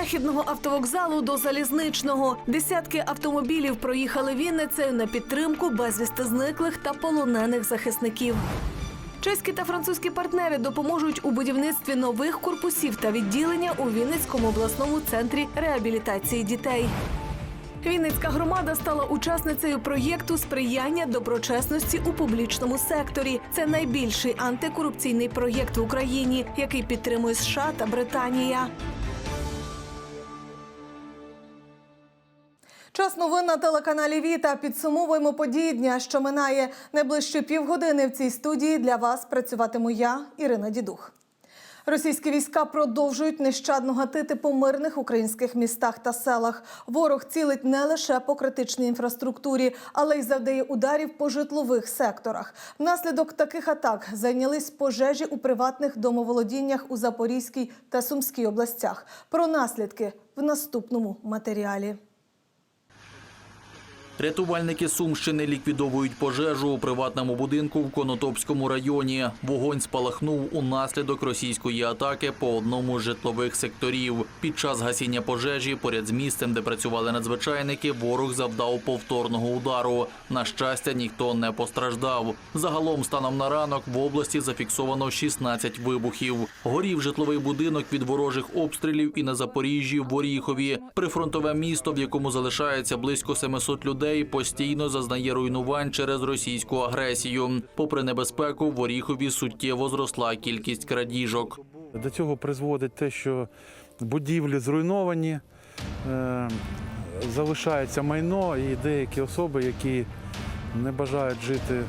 Західного автовокзалу до залізничного десятки автомобілів проїхали Вінницею на підтримку безвісти зниклих та полонених захисників. Чеські та французькі партнери допоможуть у будівництві нових корпусів та відділення у Вінницькому обласному центрі реабілітації дітей. Вінницька громада стала учасницею проєкту сприяння доброчесності у публічному секторі. Це найбільший антикорупційний проєкт в Україні, який підтримує США та Британія. Час новин на телеканалі Віта. Підсумовуємо події дня, що минає найближчі півгодини. В цій студії для вас працюватиму я, Ірина Дідух. Російські війська продовжують нещадно гатити по мирних українських містах та селах. Ворог цілить не лише по критичній інфраструктурі, але й завдає ударів по житлових секторах. Внаслідок таких атак зайнялись пожежі у приватних домоволодіннях у Запорізькій та Сумській областях. Про наслідки в наступному матеріалі. Рятувальники Сумщини ліквідовують пожежу у приватному будинку в Конотопському районі. Вогонь спалахнув унаслідок російської атаки по одному з житлових секторів. Під час гасіння пожежі поряд з місцем, де працювали надзвичайники, ворог завдав повторного удару. На щастя, ніхто не постраждав. Загалом, станом на ранок, в області зафіксовано 16 вибухів. Горів житловий будинок від ворожих обстрілів і на Запоріжжі, в Оріхові. Прифронтове місто, в якому залишається близько 700 людей, постійно зазнає руйнувань через російську агресію. Попри небезпеку, в Оріхові суттєво зросла кількість крадіжок. До цього призводить те, що будівлі зруйновані, е, залишається майно і деякі особи, які не бажають жити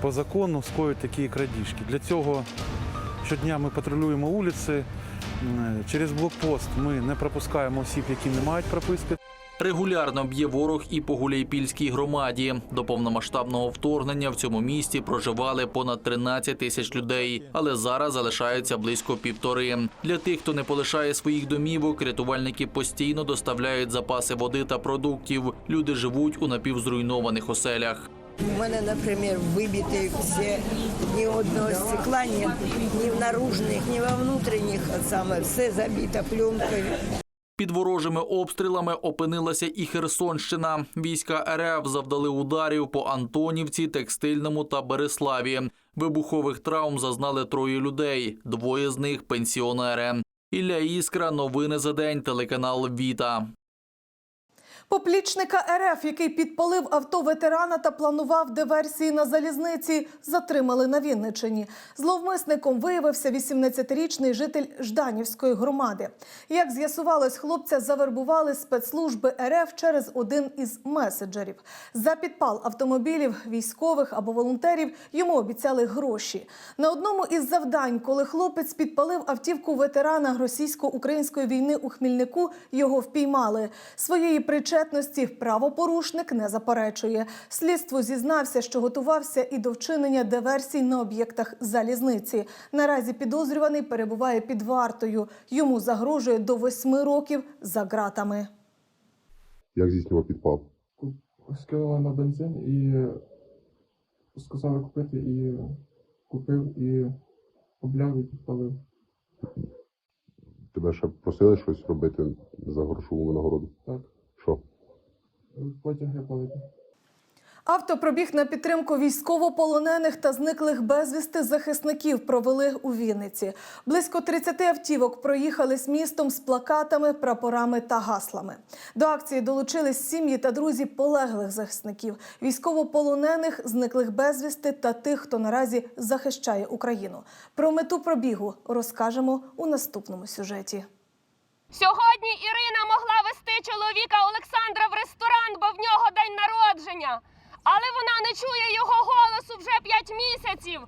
по закону, скоюють такі крадіжки. Для цього щодня ми патрулюємо вулиці. Через блокпост ми не пропускаємо осіб, які не мають прописки. Регулярно б'є ворог і по Гуляйпільській громаді. До повномасштабного вторгнення в цьому місті проживали понад 13 тисяч людей, але зараз залишаються близько півтори. Для тих, хто не полишає своїх домівок, рятувальники постійно доставляють запаси води та продуктів. Люди живуть у напівзруйнованих оселях. У мене, наприклад, вибиті всі ні одного стекла, ні, ні в наружних, ні во внутрішніх, саме все забито пленкою. Під ворожими обстрілами опинилася і Херсонщина. Війська РФ завдали ударів по Антонівці, Текстильному та Береславі. Вибухових травм зазнали троє людей. Двоє з них пенсіонери. Ілля Іскра. Новини за день. Телеканал Віта. Поплічника РФ, який підпалив авто ветерана та планував диверсії на залізниці, затримали на Вінниччині. Зловмисником виявився 18-річний житель Жданівської громади. Як з'ясувалось, хлопця завербували спецслужби РФ через один із меседжерів. За підпал автомобілів, військових або волонтерів йому обіцяли гроші. На одному із завдань, коли хлопець підпалив автівку ветерана російсько-української війни у Хмільнику, його впіймали. Своєї причетності правопорушник не заперечує. Слідство зізнався, що готувався і до вчинення диверсій на об'єктах залізниці. Наразі підозрюваний перебуває під вартою. Йому загрожує до восьми років за ґратами. Як здійснював підпал? скинули на бензин і сказали купити і купив і обляв і підпалив. Тебе ще просили щось робити за грошову винагороду? Так. Потяги палити. Автопробіг на підтримку військовополонених та зниклих безвісти захисників провели у Вінниці. Близько 30 автівок проїхали з містом з плакатами, прапорами та гаслами. До акції долучились сім'ї та друзі полеглих захисників, військовополонених, зниклих безвісти та тих, хто наразі захищає Україну. Про мету пробігу розкажемо у наступному сюжеті. Сьогодні Ірина могла вести чоловіка Олександра в ресторан, бо в нього день народження. Але вона не чує його голосу вже 5 місяців.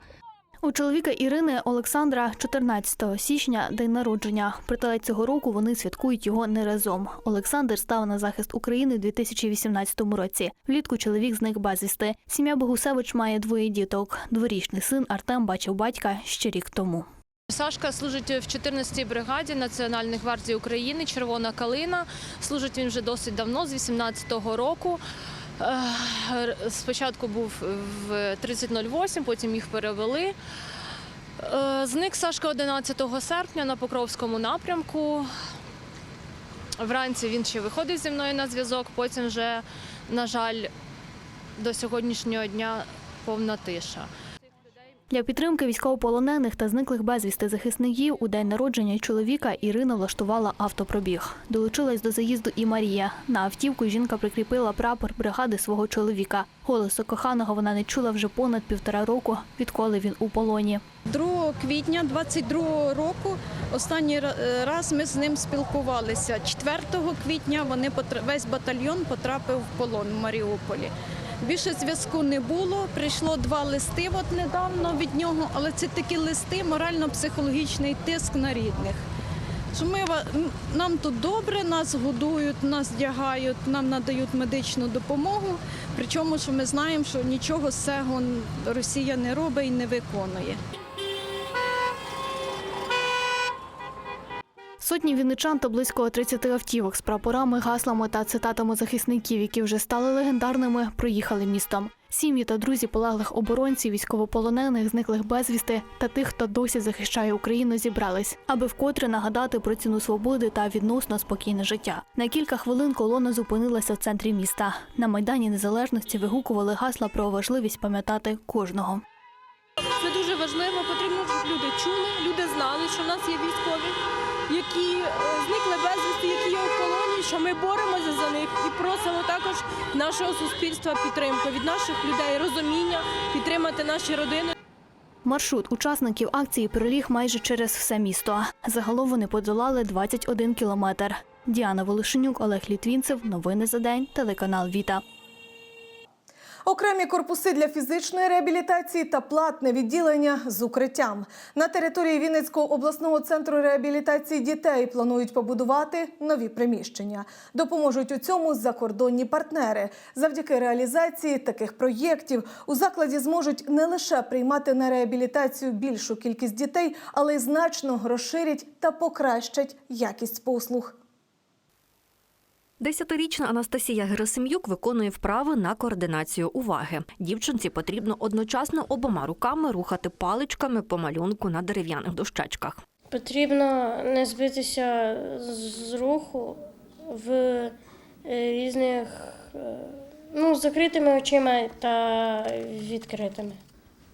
У чоловіка Ірини Олександра 14 січня день народження. Проте цього року вони святкують його не разом. Олександр став на захист України у 2018 році. Влітку чоловік зник безвісти. Сім'я Богусевич має двоє діток. Дворічний син Артем бачив батька ще рік тому. Сашка служить в 14-й бригаді Національної гвардії України Червона калина. Служить він вже досить давно, з 18-го року. Е, Спочатку був в 3008, потім їх перевели. Е, Зник Сашка 11 серпня на Покровському напрямку. Вранці він ще виходив зі мною на зв'язок, потім вже, на жаль, до сьогоднішнього дня повна тиша. Для підтримки військовополонених та зниклих безвісти захисників у день народження чоловіка Ірина влаштувала автопробіг. Долучилась до заїзду і Марія. На автівку жінка прикріпила прапор бригади свого чоловіка. Голосу коханого вона не чула вже понад півтора року, відколи він у полоні. 2 квітня 22 року останній е, раз ми з ним спілкувалися. 4 квітня вони весь батальйон потрапив в полон в Маріуполі. Більше зв'язку не було. Прийшло два листи от недавно від нього, але це такі листи, морально-психологічний тиск на рідних. Що ми нам тут добре, нас годують, нас вдягають, нам надають медичну допомогу. Причому, що ми знаємо, що нічого з цього Росія не робить і не виконує. Сотні вінничан та близько 30 автівок з прапорами, гаслами та цитатами захисників, які вже стали легендарними, проїхали містом. Сім'ї та друзі полеглих оборонців, військовополонених, зниклих безвісти та тих, хто досі захищає Україну, зібрались, аби вкотре нагадати про ціну свободи та відносно спокійне життя. На кілька хвилин колона зупинилася в центрі міста. На майдані незалежності вигукували гасла про важливість пам'ятати кожного. Це дуже важливо. Потрібно, щоб люди чули, люди знали, що в нас є військові, які е, зникли безвісти, які є в полоні, що ми боремося за них і просимо також нашого суспільства підтримку від наших людей, розуміння, підтримати наші родини. Маршрут учасників акції проліг майже через все місто. Загалом вони подолали 21 кілометр. Діана Волошенюк, Олег Літвінцев. Новини за день. Телеканал Віта. Окремі корпуси для фізичної реабілітації та платне відділення з укриттям. На території Вінницького обласного центру реабілітації дітей планують побудувати нові приміщення. Допоможуть у цьому закордонні партнери. Завдяки реалізації таких проєктів у закладі зможуть не лише приймати на реабілітацію більшу кількість дітей, але й значно розширять та покращать якість послуг. Десятирічна Анастасія Герасим'юк виконує вправи на координацію уваги. Дівчинці потрібно одночасно обома руками рухати паличками по малюнку на дерев'яних дощечках. Потрібно не збитися з руху в е, різних ну, закритими очима та відкритими.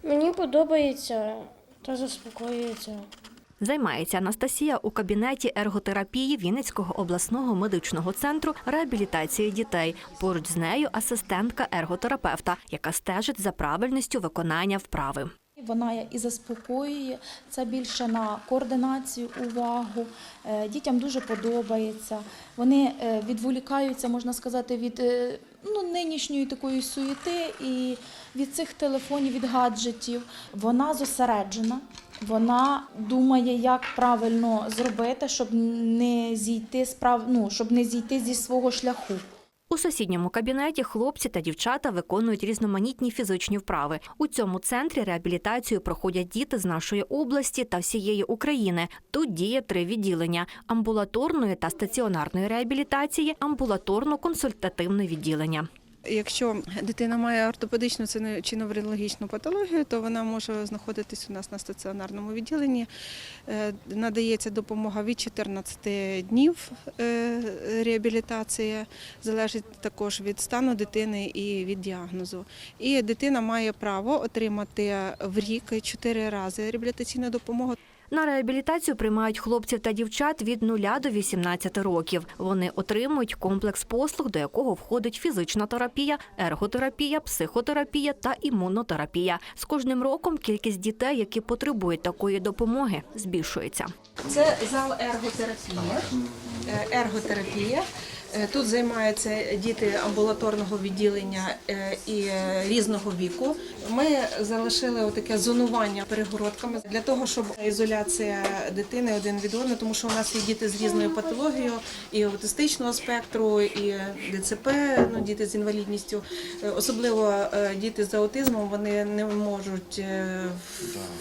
Мені подобається та заспокоюється. Займається Анастасія у кабінеті ерготерапії Вінницького обласного медичного центру реабілітації дітей. Поруч з нею асистентка ерготерапевта, яка стежить за правильністю виконання вправи. Вона і заспокоює це більше на координацію, увагу. Е, Дітям дуже подобається. Вони е, відволікаються, можна сказати, від е, ну, нинішньої такої суєти і від цих телефонів, від гаджетів. Вона зосереджена. Вона думає, як правильно зробити, щоб не зійти з прав... ну, щоб не зійти зі свого шляху. У сусідньому кабінеті хлопці та дівчата виконують різноманітні фізичні вправи. У цьому центрі реабілітацію проходять діти з нашої області та всієї України. Тут діє три відділення: амбулаторної та стаціонарної реабілітації, амбулаторно-консультативне відділення. Якщо дитина має ортопедичну чи неврологічну патологію, то вона може знаходитись у нас на стаціонарному відділенні. Е, Надається допомога від 14 днів е, реабілітації, залежить також від стану дитини і від діагнозу. І дитина має право отримати в рік 4 рази реабілітаційну допомогу. На реабілітацію приймають хлопців та дівчат від 0 до 18 років. Вони отримують комплекс послуг, до якого входить фізична терапія, ерготерапія, психотерапія та імунотерапія. З кожним роком кількість дітей, які потребують такої допомоги, збільшується. Це зал ерготерапії. Е, Ерготерапія. Е, Тут займаються діти амбулаторного відділення е, і е, різного віку. Ми залишили таке зонування перегородками для того, щоб ізоляція дитини один від одного, тому що у нас є діти з різною патологією, і аутистичного спектру, і ДЦП, ну діти з інвалідністю. Особливо діти з аутизмом вони не можуть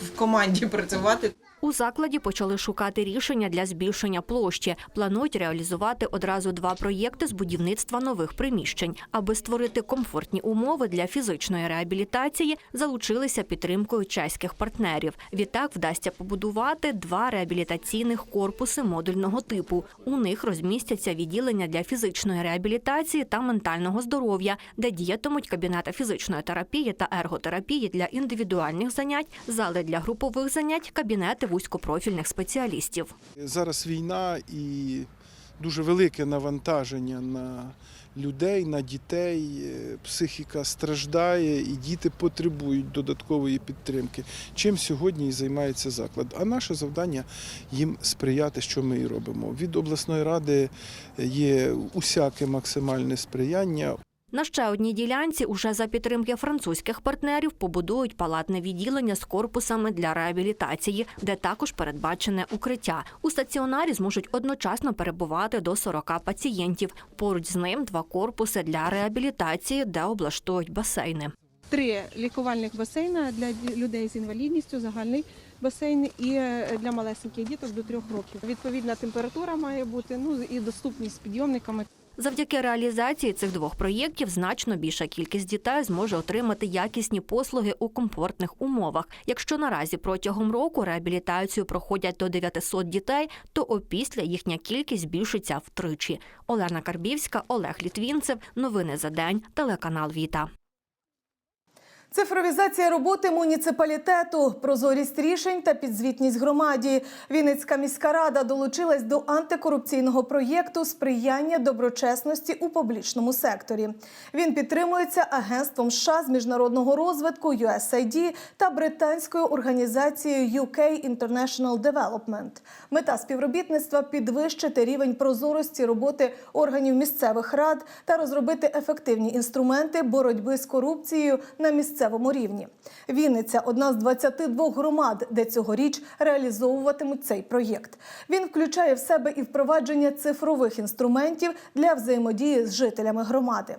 в команді працювати. У закладі почали шукати рішення для збільшення площі. Планують реалізувати одразу два проєкти з будівництва нових приміщень. Аби створити комфортні умови для фізичної реабілітації, залучилися підтримкою чеських партнерів. Відтак вдасться побудувати два реабілітаційних корпуси модульного типу. У них розмістяться відділення для фізичної реабілітації та ментального здоров'я, де діятимуть кабінети фізичної терапії та ерготерапії для індивідуальних занять, зали для групових занять, кабінети вузькопрофільних спеціалістів. Зараз війна і дуже велике навантаження на людей, на дітей. Е, Психіка страждає, і діти потребують додаткової підтримки. Чим сьогодні і займається заклад. А наше завдання їм сприяти, що ми і робимо. Від обласної ради є усяке максимальне сприяння. На ще одній ділянці уже за підтримки французьких партнерів побудують палатне відділення з корпусами для реабілітації, де також передбачене укриття. У стаціонарі зможуть одночасно перебувати до 40 пацієнтів. Поруч з ним два корпуси для реабілітації, де облаштують басейни. Три лікувальних басейна для людей з інвалідністю, загальний басейн і е, для малесеньких діток до трьох років. Відповідна температура має бути, ну і доступність з підйомниками. Завдяки реалізації цих двох проєктів значно більша кількість дітей зможе отримати якісні послуги у комфортних умовах. Якщо наразі протягом року реабілітацію проходять до 900 дітей, то опісля їхня кількість збільшиться втричі. Олена Карбівська, Олег Літвінцев. Новини за день. Телеканал Віта. Цифровізація роботи муніципалітету, прозорість рішень та підзвітність громаді. Вінницька міська рада долучилась до антикорупційного проєкту сприяння доброчесності у публічному секторі. Він підтримується агентством США з міжнародного розвитку USAID та британською організацією UK International Development. Мета співробітництва підвищити рівень прозорості роботи органів місцевих рад та розробити ефективні інструменти боротьби з корупцією на місцевому рівні. Вінниця одна з 22 громад, де цьогоріч реалізовуватимуть цей проєкт. Він включає в себе і впровадження цифрових інструментів для взаємодії з жителями громади.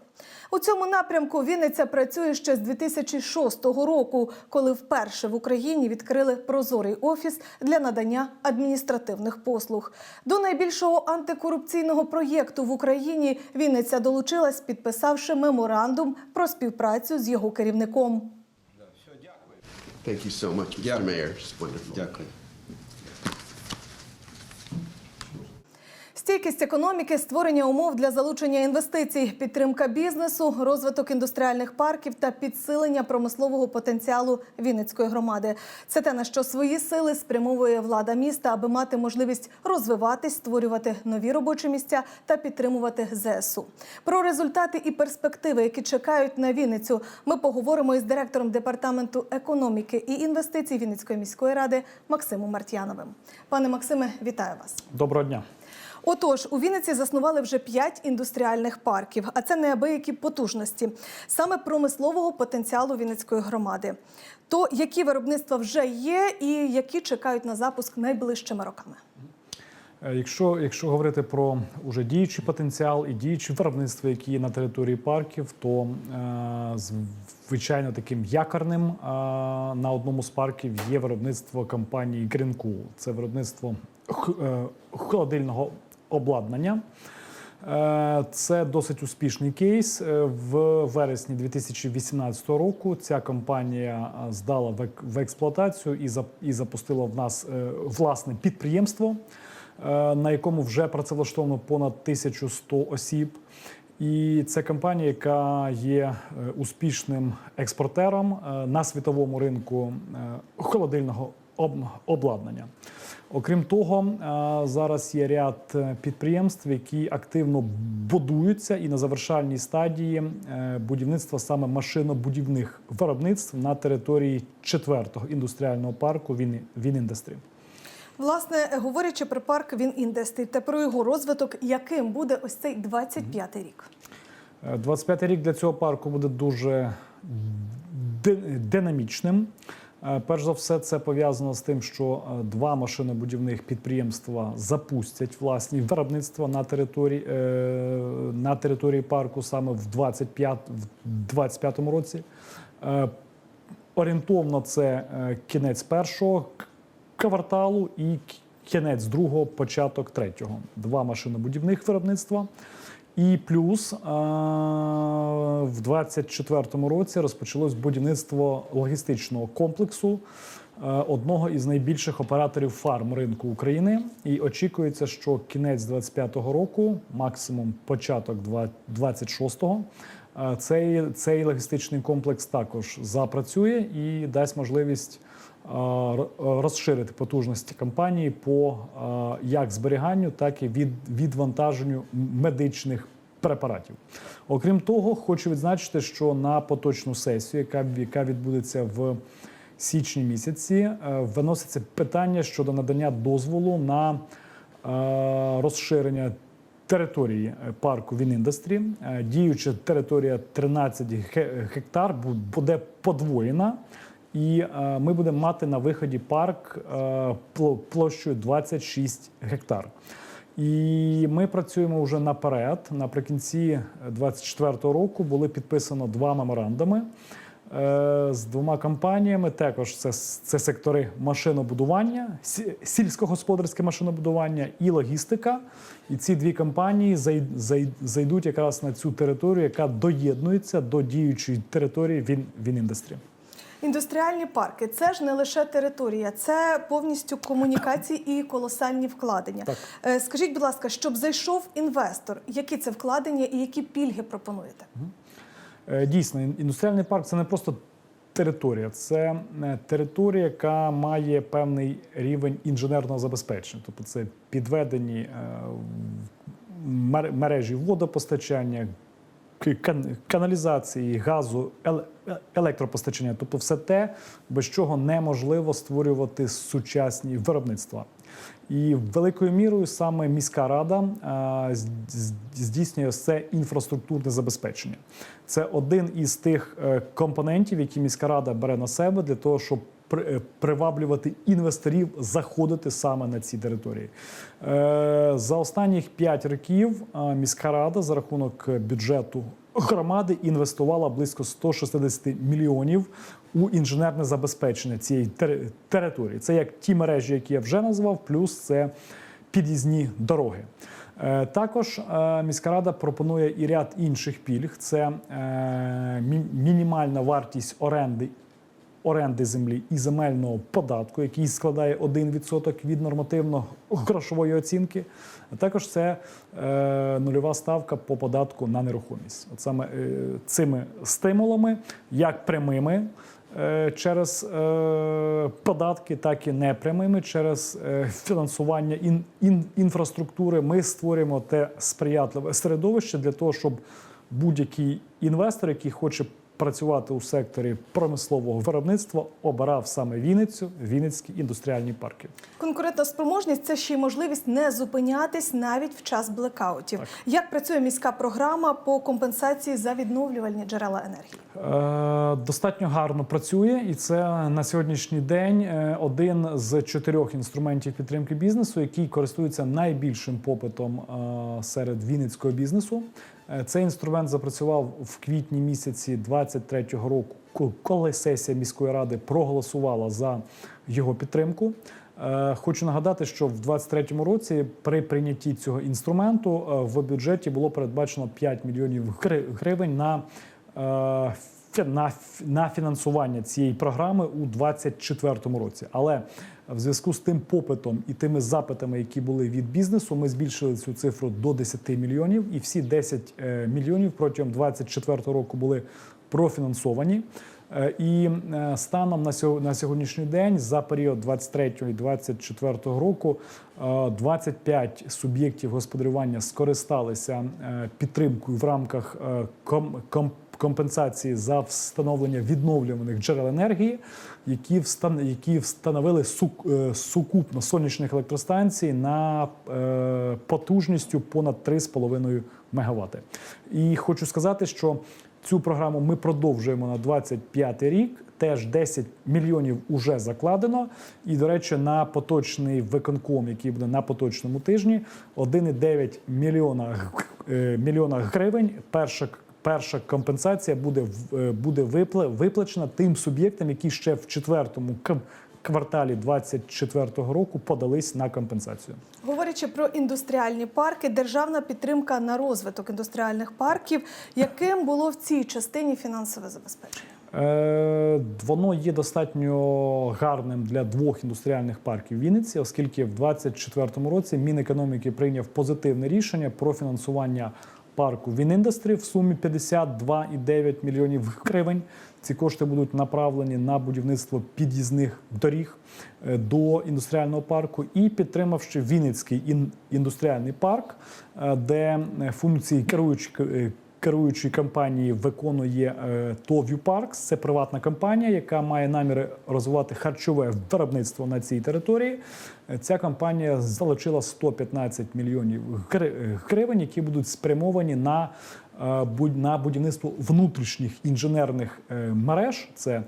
У цьому напрямку Вінниця працює ще з 2006 року, коли вперше в Україні відкрили прозорий офіс для надання адміністративних послуг. До найбільшого антикорупційного проєкту в Україні Вінниця долучилась, підписавши меморандум про співпрацю з його керівником. Thank Стійкість економіки, створення умов для залучення інвестицій, підтримка бізнесу, розвиток індустріальних парків та підсилення промислового потенціалу Вінницької громади. Це те, на що свої сили спрямовує влада міста, аби мати можливість розвиватись, створювати нові робочі місця та підтримувати ЗСУ. Про результати і перспективи, які чекають на Вінницю, ми поговоримо із директором департаменту економіки і інвестицій Вінницької міської ради Максимом Мартьяновим. Пане Максиме, вітаю вас. Доброго дня. Отож, у Вінниці заснували вже п'ять індустріальних парків, а це неабиякі потужності саме промислового потенціалу Вінницької громади. То які виробництва вже є, і які чекають на запуск найближчими роками? Е, Якщо, якщо говорити про уже діючий потенціал і діючі виробництва, які є на території парків, то е, звичайно таким якорним е, на одному з парків є виробництво компанії Greencool. Це виробництво холодильного обладнання. Е, Це досить успішний кейс. Е, В вересні 2018 року ця компанія здала в експлуатацію і зап- і запустила в нас е, власне підприємство, на якому вже працевлаштовано понад 1100 осіб. І це компанія, яка є успішним експортером на світовому ринку холодильного обладнання. Окрім того, е, зараз є ряд е, підприємств, які активно будуються і на завершальній стадії е, будівництва саме машинобудівних виробництв на території четвертого індустріального парку Він Вініндустрі. Власне, говорячи про парк Вініндестрі та про його розвиток, яким буде ось цей 25-й рік? 25-й рік для цього парку буде дуже динамічним. Е, Перш за все, це пов'язано з тим, що е, два машинобудівних підприємства запустять власні виробництва на території, е, на території парку саме в 25, в році. Орієнтовно це кінець першого кварталу і кінець другого, початок третього. Два машинобудівних виробництва. І плюс в 24-му році розпочалось будівництво логістичного комплексу одного із найбільших операторів фарм ринку України. І очікується, що кінець 25-го року, максимум початок 26-го, е, цей, цей логістичний комплекс також запрацює і дасть можливість розширити потужності компанії по як зберіганню, так і від, відвантаженню медичних препаратів. Окрім того, хочу відзначити, що на поточну сесію, яка, яка відбудеться в січні місяці, е, виноситься питання щодо надання дозволу на е, розширення території е, парку Вініндастрі. Діюча територія 13 гектар буде подвоєна. І е, ми будемо мати на виході парк е, площею 26 гектар. І ми працюємо вже наперед. Наприкінці 24-го року були підписано два меморандуми е, з двома компаніями. Також це, це сектори машинобудування, сі- сільськогосподарське машинобудування і логістика. І ці дві компанії зай- зай- зайдуть якраз на цю територію, яка доєднується до діючої території Він, Вініндастрі. Індустріальні парки це ж не лише територія, це повністю комунікації і колосальні вкладення. Так. Е, Скажіть, будь ласка, щоб зайшов інвестор, які це вкладення і які пільги пропонуєте? Е, Дійсно, індустріальний парк це не просто територія, це е, територія, яка має певний рівень інженерного забезпечення. Тобто це підведені мер- мережі водопостачання, каналізації, газу, електропостачання, тобто все те, без чого неможливо створювати сучасні виробництва. І великою мірою саме міська рада здійснює все інфраструктурне забезпечення. Це один із тих е, компонентів, які міська рада бере на себе для того, щоб приваблювати інвесторів заходити саме на ці території. Е, За останніх 5 років міська рада за рахунок бюджету громади інвестувала близько 160 мільйонів у інженерне забезпечення цієї території. Це як ті мережі, які я вже назвав, плюс це під'їзні дороги. Е, Також е, міська рада пропонує і ряд інших пільг: це е, мінімальна вартість оренди. Оренди землі і земельного податку, який складає 1% від нормативно-грошової оцінки, а також це е, нульова ставка по податку на нерухомість. От саме е, цими стимулами, як прямими е, через е, податки, так і непрямими через е, фінансування ін, ін, інфраструктури, ми створюємо те сприятливе середовище для того, щоб будь-який інвестор, який хоче працювати у секторі промислового виробництва, обирав саме Вінницю, Вінницькі індустріальні парки. Конкурентна спроможність це ще й можливість не зупинятись навіть в час блекаутів. Як працює міська програма по компенсації за відновлювальні джерела енергії? Е, Достатньо гарно працює, і це на сьогоднішній день е, один з чотирьох інструментів підтримки бізнесу, який користується найбільшим попитом е, серед вінницького бізнесу. Е, Цей інструмент запрацював в квітні місяці 23-го року, ко- коли сесія міської ради проголосувала за його підтримку. Е, Хочу нагадати, що в 23-му році при прийнятті цього інструменту е, в бюджеті було передбачено 5 мільйонів гривень на на, на фінансування цієї програми у 2024 році. Але в зв'язку з тим попитом і тими запитами, які були від бізнесу, ми збільшили цю цифру до 10 мільйонів, і всі 10 е, мільйонів протягом 2024 року були профінансовані. Е, І е, станом на сьо- на сьогоднішній день за період 23 і 24 року е, 25 суб'єктів господарювання скористалися підтримкою в рамках е, ком- ком- компенсації за встановлення відновлюваних джерел енергії, які встан- які встановили сук- е, сукупно сонячних електростанцій на е, потужністю понад 3,5 МВт. І хочу сказати, що Цю програму ми продовжуємо на 25 рік. Теж 10 мільйонів уже закладено. І, до речі, на поточний виконком, який буде на поточному тижні, 1,9 мільйона, е, мільйона гривень. Перша перша компенсація буде е, буде випла- виплачена тим суб'єктам, які ще в четвертому кварталі 2024 року подались на компенсацію. Говорячи про індустріальні парки, державна підтримка на розвиток індустріальних парків, яким було в цій частині фінансове забезпечення? Е, Воно є достатньо гарним для двох індустріальних парків Вінниці, оскільки в 2024 році Мінекономіки прийняв позитивне рішення про фінансування парку Вініндастрі в сумі 52,9 мільйонів гривень. Ці кошти будуть направлені на будівництво під'їзних доріг е, до індустріального парку і підтримавши Вінницький ін- індустріальний парк, е, де е, функції керуючі керуючої компанії виконує е, Тов'ю Паркс. Це приватна компанія, яка має наміри розвивати харчове виробництво на цій території. Е, Ця компанія залучила 115 мільйонів гри- гривень, які будуть спрямовані на, е, на будівництво внутрішніх інженерних е, мереж. Це,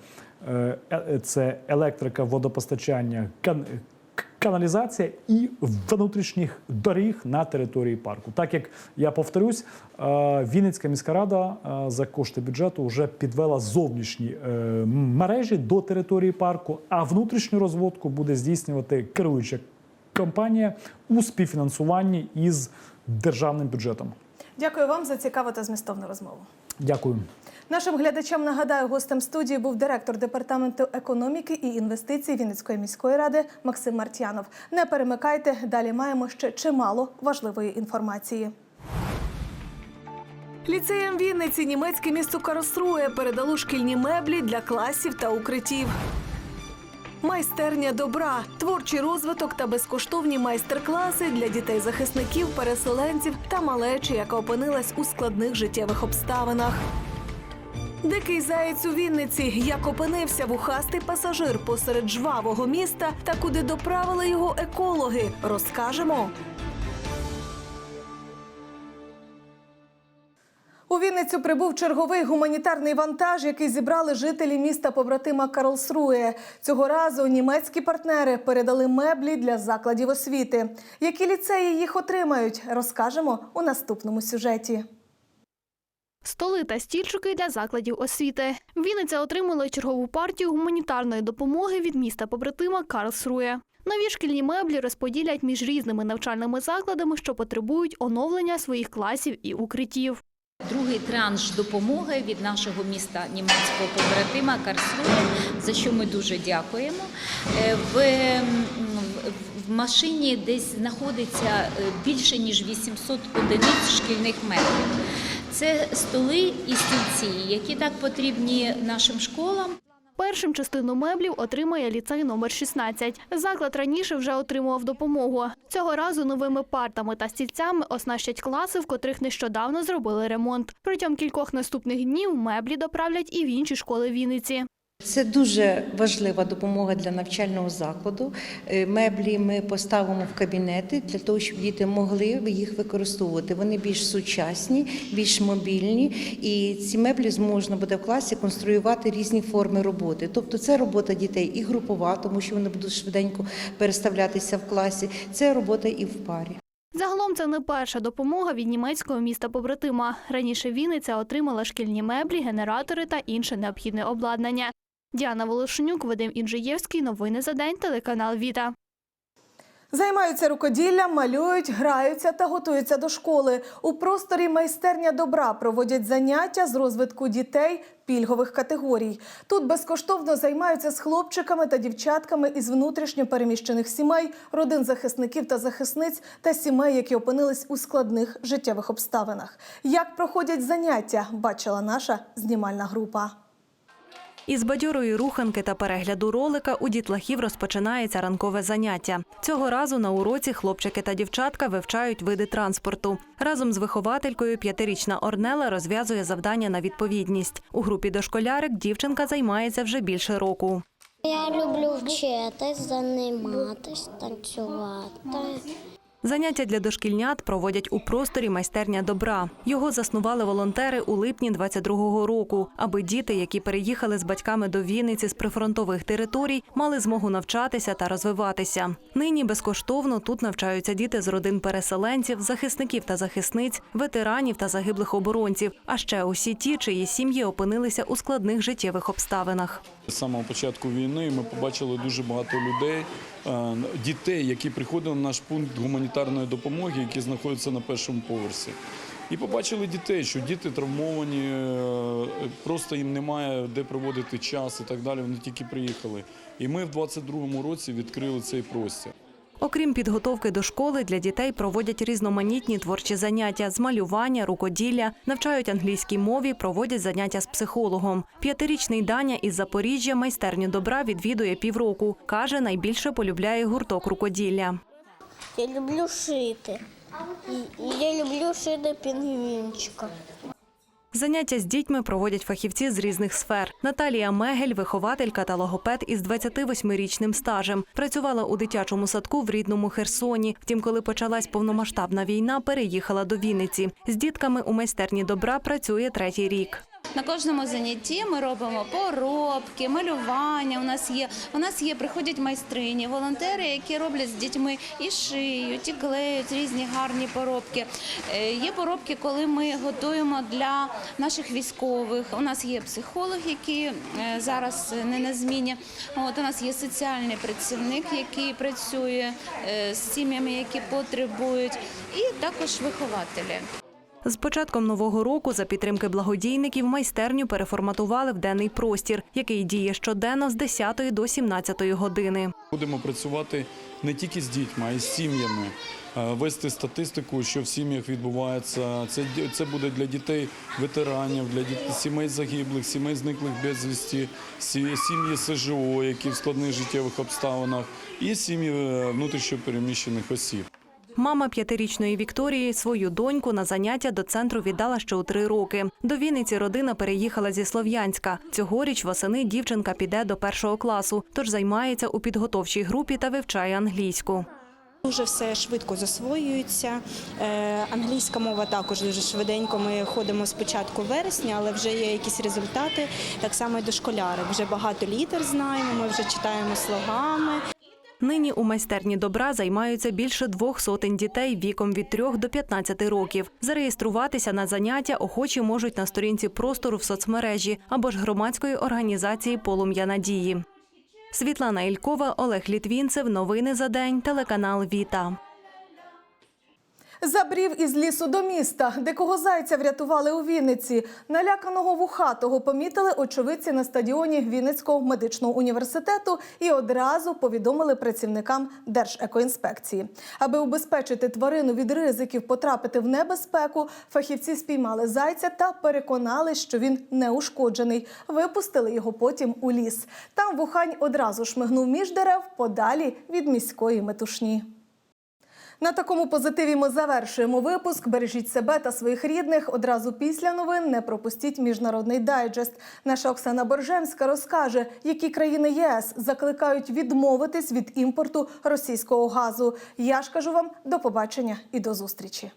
е, е, це електрика, водопостачання, каналізація і внутрішніх доріг на території парку. Так як я повторюсь, е, Вінницька міська рада е, за кошти бюджету вже підвела зовнішні е, мережі до території парку, а внутрішню розводку буде здійснювати керуюча компанія у співфінансуванні із державним бюджетом. Дякую вам за цікаву та змістовну розмову. Дякую. Нашим глядачам нагадаю, гостем студії був директор департаменту економіки і інвестицій Вінницької міської ради Максим Мартянов. Не перемикайте, далі маємо ще чимало важливої інформації. Ліцеям Вінниці німецьке місто Каросрує передало шкільні меблі для класів та укриттів. Майстерня добра, творчий розвиток та безкоштовні майстер-класи для дітей-захисників, переселенців та малечі, яка опинилась у складних життєвих обставинах. Дикий заєць у Вінниці, як опинився вухастий пасажир посеред жвавого міста та куди доправили його екологи, розкажемо. У Вінницю прибув черговий гуманітарний вантаж, який зібрали жителі міста побратима Карлсрує. Цього разу німецькі партнери передали меблі для закладів освіти. Які ліцеї їх отримають, розкажемо у наступному сюжеті. Столи та стільчики для закладів освіти. Вінниця отримала чергову партію гуманітарної допомоги від міста побратима Карлсрує. Нові шкільні меблі розподілять між різними навчальними закладами, що потребують оновлення своїх класів і укриттів. Другий транш допомоги від нашого міста німецького побратима Карслуга, за що ми дуже дякуємо. Е, В, в- машині десь знаходиться е, більше ніж 800 одиниць шкільних метрів. Це столи і стільці, які так потрібні нашим школам. Першим частину меблів отримає ліцей номер 16. Заклад раніше вже отримував допомогу. Цього разу новими партами та стільцями оснащать класи, в котрих нещодавно зробили ремонт. Протягом кількох наступних днів меблі доправлять і в інші школи Вінниці. Це дуже важлива допомога для навчального закладу. Е, Меблі ми поставимо в кабінети для того, щоб діти могли їх використовувати. Вони більш сучасні, більш мобільні, і ці меблі зможна буде в класі конструювати різні форми роботи. Тобто, це робота дітей і групова, тому що вони будуть швиденько переставлятися в класі. Це робота і в парі. Загалом це не перша допомога від німецького міста побратима. Раніше Вінниця отримала шкільні меблі, генератори та інше необхідне обладнання. Діана Волошенюк, Вадим Інжиєвський. Новини за день. Телеканал Віта. Займаються рукоділлям, малюють, граються та готуються до школи. У просторі майстерня добра проводять заняття з розвитку дітей пільгових категорій. Тут безкоштовно займаються з хлопчиками та дівчатками із внутрішньо переміщених сімей, родин захисників та захисниць та сімей, які опинились у складних життєвих обставинах. Як проходять заняття, бачила наша знімальна група. Із бадьорої руханки та перегляду ролика у дітлахів розпочинається ранкове заняття. Цього разу на уроці хлопчики та дівчатка вивчають види транспорту. Разом з вихователькою п'ятирічна Орнела розв'язує завдання на відповідність. У групі дошколярик дівчинка займається вже більше року. Я люблю вчитись, займатися, танцювати. Заняття для дошкільнят проводять у просторі майстерня добра. Його заснували волонтери у липні 22-го року, аби діти, які переїхали з батьками до Вінниці з прифронтових територій, мали змогу навчатися та розвиватися. Нині безкоштовно тут навчаються діти з родин переселенців, захисників та захисниць, ветеранів та загиблих оборонців, а ще усі ті, чиї сім'ї опинилися у складних життєвих обставинах. З самого початку війни ми побачили дуже багато людей, дітей, які приходили на наш пункт гуманітарної допомоги, які знаходяться на першому поверсі. І побачили дітей, що діти травмовані, е, просто їм немає де проводити час і так далі. Вони тільки приїхали. І ми в 22-му році відкрили цей простір. Окрім підготовки до школи, для дітей проводять різноманітні творчі заняття з малювання, рукоділля, навчають англійській мові, проводять заняття з психологом. П'ятирічний Даня із Запоріжжя майстерню добра відвідує півроку. Каже, найбільше полюбляє гурток рукоділля. Я люблю шити. Я люблю шити пінгвінчика. Заняття з дітьми проводять фахівці з різних сфер. Наталія Мегель, вихователька та логопед із 28-річним стажем. Працювала у дитячому садку в рідному Херсоні. Втім, коли почалась повномасштабна війна, переїхала до Вінниці. З дітками у майстерні добра працює третій рік. На кожному занятті ми робимо поробки, малювання. У нас є у нас є приходять майстрині, волонтери, які роблять з дітьми і шиють, і клеють різні гарні поробки. Е, Є поробки, коли ми готуємо для наших військових. У нас є психолог, який е, зараз не на зміні. От у нас є соціальний працівник, який працює е, з сім'ями, які потребують, і також вихователі. З початком нового року за підтримки благодійників майстерню переформатували в денний простір, який діє щоденно з 10 до 17 години. Будемо працювати не тільки з дітьми, а й з сім'ями. Е, Вести статистику, що в сім'ях відбувається. Це, це буде для дітей ветеранів, для дітей, сімей загиблих, сімей зниклих безвісті, сі- сім'ї СЖО, які в складних життєвих обставинах, і сім'ї е, внутрішньопереміщених осіб. Мама п'ятирічної Вікторії свою доньку на заняття до центру віддала ще у три роки. До Вінниці родина переїхала зі Слов'янська. Цьогоріч восени дівчинка піде до першого класу, тож займається у підготовчій групі та вивчає англійську. Дуже все швидко засвоюється. Е, Англійська мова також дуже швиденько. Ми ходимо з початку вересня, але вже є якісь результати. Так само і дошколяри. Вже багато літер знаємо. Ми вже читаємо слогами. Нині у майстерні добра займаються більше двох сотень дітей віком від 3 до 15 років. Зареєструватися на заняття охочі можуть на сторінці простору в соцмережі або ж громадської організації Полум'я надії. Світлана Ількова, Олег Літвінцев. Новини за день. Телеканал Віта. Забрів із лісу до міста. Дикого зайця врятували у Вінниці. Наляканого вухатого помітили очевидці на стадіоні Вінницького медичного університету і одразу повідомили працівникам Держекоінспекції. Аби убезпечити тварину від ризиків потрапити в небезпеку, фахівці спіймали зайця та переконали, що він не ушкоджений. Випустили його потім у ліс. Там вухань одразу шмигнув між дерев подалі від міської метушні. На такому позитиві ми завершуємо випуск. Бережіть себе та своїх рідних. Одразу після новин не пропустіть міжнародний дайджест. Наша Оксана Боржемська розкаже, які країни ЄС закликають відмовитись від імпорту російського газу. Я ж кажу вам до побачення і до зустрічі.